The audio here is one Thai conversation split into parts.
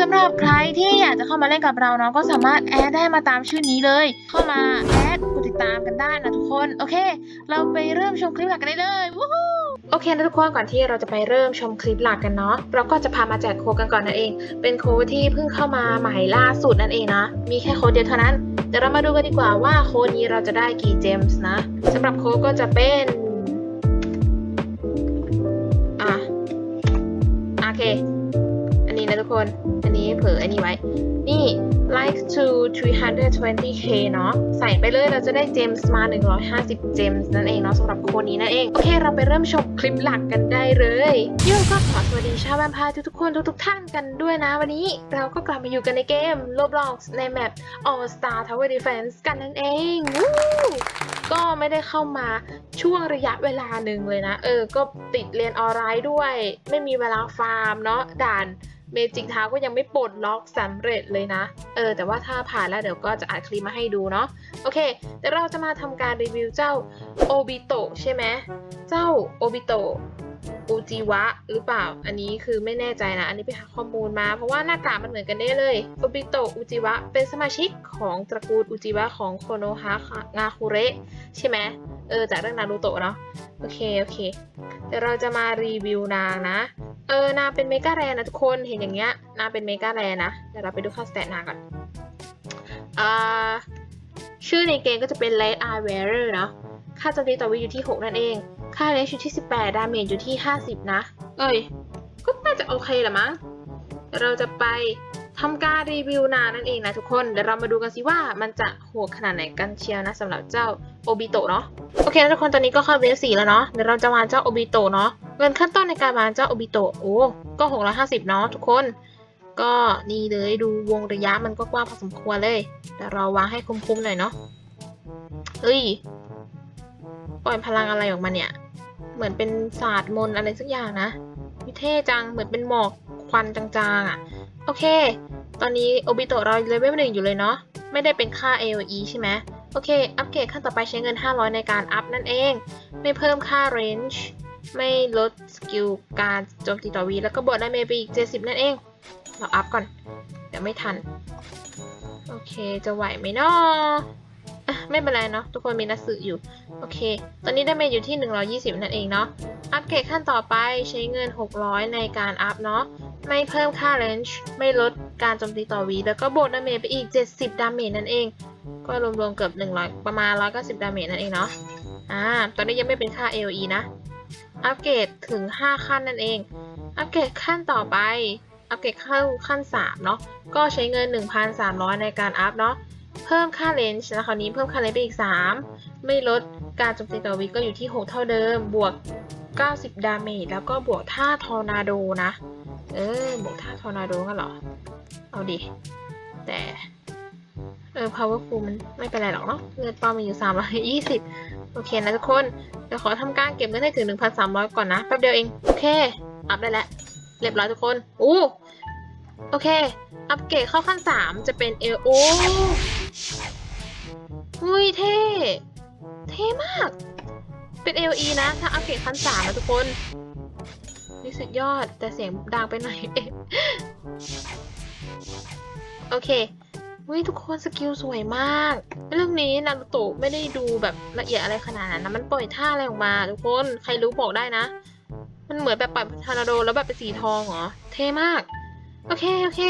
สำหรับใครที่อยากจะเข้ามาเล่นกับเราเนาะก็สามารถแอดได้มาตามชื่อนี้เลย เข้ามาแอดกดติดตามกันได้นะทุกคน โอเค เราไปเริ่มชมคลิปหลักกันได้เลยวู้ฮู้โอเคนะทุกคนก่อนที่เราจะไปเริ่มชมคลิปหลักกันเนาะเราก็จะพามาแจกโค้ดกันก่อนนั่นเอง เป็นโค้ดที่เพิ่งเข้ามาใหม่ล่าสุดนั่นเองนะ มีแค่โค้ดเดียวเท่านั้นเดี๋ยวเรามาดูกันดีกว่าว่าโค้ดนี้เราจะได้กี่เจมส์นะสำหรับโค้ดก็จะเป็น กคน อันนี้เผลออันนี้ไว้ นี่ like to 320k เนาะ ใส่ไปเลยเราจะได้เจมส์มา 150 เจมส์นั่นเองเนาะสำหรับโคนนี้นั่นเอง โอเค เราไปเริ่มชมคลิปหลักกันได้เลยโยก็ขอสวัสดีชาวแวมพร์ทุกๆคนทุกๆท่านกันด้วยนะวันนี้ เราก็กลับมาอยู่กันในเกม Roblox ในแมป All Star Tower Defense กันนั่นเองก็ไม่ได้เข้ามาช่วงระยะเวลาหนึ่งเลยนะ เออ ก็ติดเรียนออนไลน์ด้วย ไม่มีเวลาฟาร์มเนาะด่าน เมจิกเท้าก็ยังไม่ปลดล็อกสำเร็จเลยนะ เออ แต่ว่าถ้าผ่านแล้วเดี๋ยวก็จะอัดคลิปมาให้ดูเนาะ โอเคเดี๋ยวเราจะมาทำการรีวิวเจ้าโอบิโตะใช่ไหม เจ้าโอบิโตะอูจิวะหรือเปล่า อันนี้คือไม่แน่ใจนะ อันนี้ไปหาข้อมูลมา เพราะว่าหน้ากากมันเหมือนกันได้เลยโอบิโตะอูจิวะเป็นสมาชิกของตระกูลอูจิวะของโคโนฮะงาคุเระใช่ไหมเออ จากเรื่องนารูโตะเนาะ โอเค โอเค เดี๋ยวเราจะมารีวิวนางนะ เออนาเป็นเมกาแรนะทุกคนเห็นอย่างเงี้ยนาเป็นเมกาแรนะเดี๋ยวเราไปดูค่าสเตตนาก่อนอ่าชื่อในเกมก็จะเป็น Light Eye Wearer เนาะค่าโจมตีต่อวิอยู่ที่ 6 นั่นเอง ค่าเลนอยู่ที่ 18 ดาเมจอยู่ที่ 50 นะ เอ้ย ก็น่าจะโอเคแหละมั้ง เราจะไปทำการรีวิวนานั่นเองนะทุกคน เดี๋ยวเรามาดูกันสิว่ามันจะโหดขนาดไหนกันเชียวนะสำหรับเจ้าโอบิโตเนาะ โอเคนะทุกคน ตอนนี้ก็เข้าเวฟสี่แล้วเนาะ เดี๋ยวเราจะวาเจ้าโอบิโตเนาะ เงินขั้นต้นในการวางเจ้าโอบิโตะโอ้ก็ 650 เนาะทุกคน ก็นี่เลยดูวงระยะมันก็กว้างพอสมควรเลย แต่เราวางให้คุ้มๆหน่อยเนาะเฮ้ย ปล่อยพลังอะไรออกมาเนี่ย เหมือนเป็นศาสตร์มนอะไรสักอย่างนะวิเท่จังเหมือนเป็นหมอกควันจางๆอะ่ะ โอเค ตอนนี้โอบิโตะเราเลเวลหนึ่งอยู่เลยเนาะไม่ได้เป็นค่า AOE ใช่ไหมโอเค อัปเกรดขั้นต่อไปใช้เงิน 500 ในการอัพนั่นเอง ไม่เพิ่มค่า range ไม่ลดสกิลการโจมตีต่อวี แล้วก็บวกได้เมย์ไปอีก 70 นั่นเอง เราอัพก่อน เดี๋ยวไม่ทัน โอเคจะไหวไหมเนาะไม่เป็นไรเนาะทุกคนมีนักสืออยู่ โอเค ตอนนี้ได้เมจอยู่ที่ 120 นั่นเองเนาะอัปเกรดขั้นต่อไปใช้เงิน 600 ในการอัพเนาะไม่เพิ่มค่า range ไม่ลดการโจมตีต่อวี แล้วก็บวกดาเมจไปอีก 70 ดาเมจนั่นเอง ก็รวมๆเกือบ 100 ประมาณ 190 ดาเมจนั่นเองเนาะอ่าตอนนี้ยังไม่เป็นค่า AOE นะ อัปเกรดถึง 5 ขั้นนั่นเอง อัปเกรดขั้นต่อไป อัปเกรดขั้นขั้น 3 เนาะ ก็ใช้เงิน 1,300 ในการอัพเนาะ เพิ่มค่าเลนจ์นะคราวนี้เพิ่มค่าเลนจ์ไปอีก 3 ไม่ลดการโจมตีต่อวิก็อยู่ที่ 6 เท่าเดิม บวก 90 ดาเมจ แล้วก็บวกท่าทอร์นาโดนะ เออ บวกท่าทอร์นาโดกันเหรอ เอาดิ แต่ เออ powerful มันไม่เป็นไรหรอกเนาะเงินปอมีอยู่320โอเคนะทุกคน เดี๋ยวขอทำการเก็บเงินให้ถึง1,300ก่อนนะ แป๊บเดียวเอง โอเค อัพได้แล้ว เรียบร้อยทุกคน อู้โอเค อัปเกรดเข้าขั้น3จะเป็นเอลโอ้อุ้ยเท่ เท่มาก เป็น LE นะ ถ้าอัปเกรดขั้น3นะทุกคนนี่สุดยอดแต่เสียงดังไปหน่อย โอเค อุ้ยทุกคนสกิลสวยมาก เรื่องนี้นารูโตะไม่ได้ดูแบบละเอียดอะไรขนาดนั้นนะมันปล่อยท่าอะไรออกมา ทุกคนใครรู้บอกได้นะ มันเหมือนแบบปล่อยทอร์นาโดแล้วแบบเป็นสีทองเหรอเท่มาก โอเคโอเค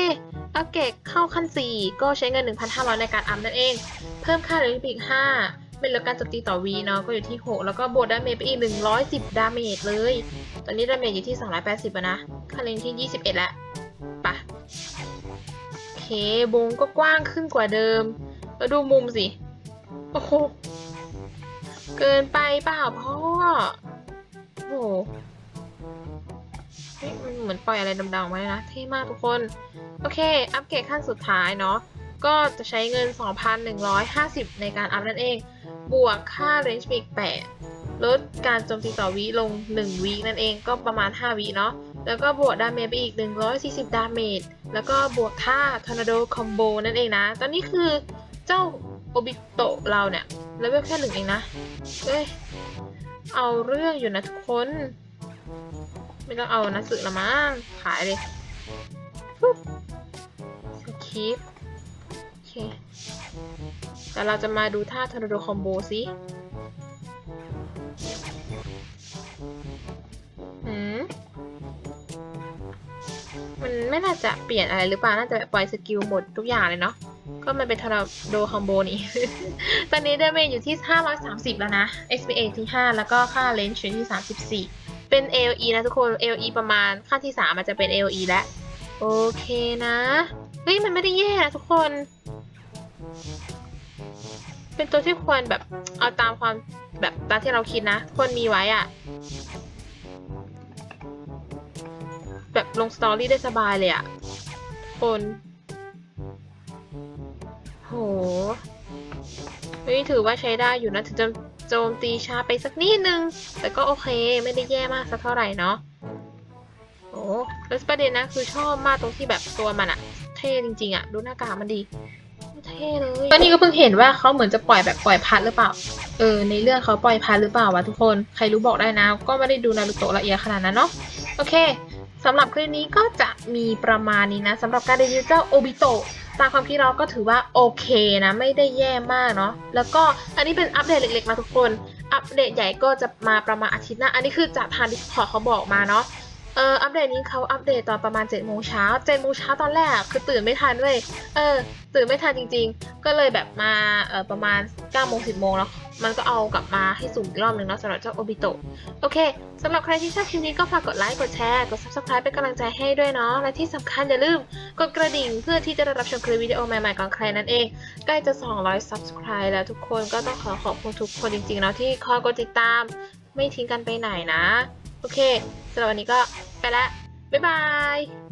อัปเกรดเข้าขั้น 4 ก็ใช้เงิน 1,500 ในการอัพนั่นเอง เพิ่มค่าเรนจ์อีก5เป็นลดการโจมตีต่อวีเนาะก็อยู่ที่ 6 แล้วก็บวกดาเมจไปอีก 110 ดาเมจเลย ตอนนี้ดาเมจอยู่ที่ 280อะนะค่าเรนที่ 21 แล้วปะ เควงก็กว้างขึ้นกว่าเดิม แล้วดูมุมสิ โอ้โห เกินไปเปล่าพ่อ โอ้โหเฮ้ยมันเหมือนปล่อยอะไรดำๆออกมาเลยนะ เท่มากทุกคน โอเค อัปเกรดขั้นสุดท้ายเนาะ ก็จะใช้เงิน 2,150 ในการอัพนั่นเอง บวกค่า range อีก8ลดการโจมตีต่อวิลง 1 วินั่นเอง ก็ประมาณ 5 วิเนาะ แล้วก็บวกดาเมจไปอีก 140 ดาเมจ แล้วก็บวกท่า Tornado Combo นั่นเองนะ ตอนนี้คือเจ้าโอบิโตะเราเนี่ยเลเวลแค่หนึ่งเองนะ เอ้ย เอาเรื่องอยู่นะทุกคน ไม่ต้องเอานังสือละมั้งขายเลยปุ๊บทิปโอเค แต่เราจะมาดูท่าทอร์นาโดคอมโบสิ ไม่น่าจะเปลี่ยนอะไรหรือเปล่า น่าจะปล่อยสกิลหมดทุกอย่างเลยเนาะ ก็มันเป็นทอร์นาโดคอมโบนี่ ตอนนี้เดเมจอยู่ที่ 530 แล้วนะ XPA ที่ 5 แล้วก็ค่าเลนส์อยู่ที่ 34 เป็น AOE นะทุกคน AOE ประมาณค่าที่ 3 มันจะเป็น AOE แล้ว โอเคนะ เฮ้ย มันไม่ได้แย่นะทุกคน เป็นตัวที่ควรแบบเอาตามความแบบตามที่เราคิดนะ ควรมีไว้อะ ลงสตอรี่ได้สบายเลยอะคนโหเฮ้ยถือว่าใช้ได้อยู่นะ ถึงจะโจมตีช้าไปสักนิดนึง แต่ก็โอเคไม่ได้แย่มากสักเท่าไหร่เนาะโอ้แล้วประเด็นนะคือชอบมากตรงที่แบบตัวมันอะเท่จริงๆอะดูหน้ากากมันดีเท่เลยตอนนี้ก็เพิ่งเห็นว่าเขาเหมือนจะปล่อยแบบปล่อยพัดหรือเปล่า เออ ในเรื่องเขาปล่อยพัดหรือเปล่าวะทุกคน ใครรู้บอกได้นะ ก็ไม่ได้ดูนารูโตะละเอียดขนาดนั้นเนาะ โอเค สำหรับคลิปนี้ก็จะมีประมาณนี้นะสำหรับการรีวิวเจ้าโอบิโตะตามความคิดเราก็ถือว่าโอเคนะ ไม่ได้แย่มากเนาะแล้วก็อันนี้เป็นอัปเดตเล็กๆนะทุกคน อัปเดตใหญ่ก็จะมาประมาณอาทิตย์หน้า อันนี้คือจากทางดิสคอร์เขาบอกมาเนาะเอออัปเดตนี้เขาอัปเดตตอนประมาณ7จ็ดโมงเช้าเจ็ดโมงเช้าตอนแรกคือตื่นไม่ทันเว้ยเออ ตื่นไม่ทันจริง ๆ ก็เลยแบบมาเออประมาณ9ก้าโมงสิบโมงแล้ว มันก็เอากลับมาให้สุ่มอีกรอบหนึ่งเนาะสำหรับเจ้าโอบิโตะโอเคสำหรับใครที่ชอบคลิปนี้ก็ฝากกดไลค์กดแชร์กด subscribe เป็นกำลังใจให้ด้วยเนาะและที่สำคัญอย่าลืมกดกระดิ่งเพื่อที่จะได้รับชมคลิปวิดีโอใหม่ๆก่อนใครนั่นเอง ใกล้จะ 200 subscribe แล้วทุกคนก็ต้องขอขอบคุณทุกคนจริงๆเนาะที่คอยกดติดตาม ไม่ทิ้งกันไปไหนนะ โอเคสำหรับวันนี้ก็ไปละบ๊ายบาย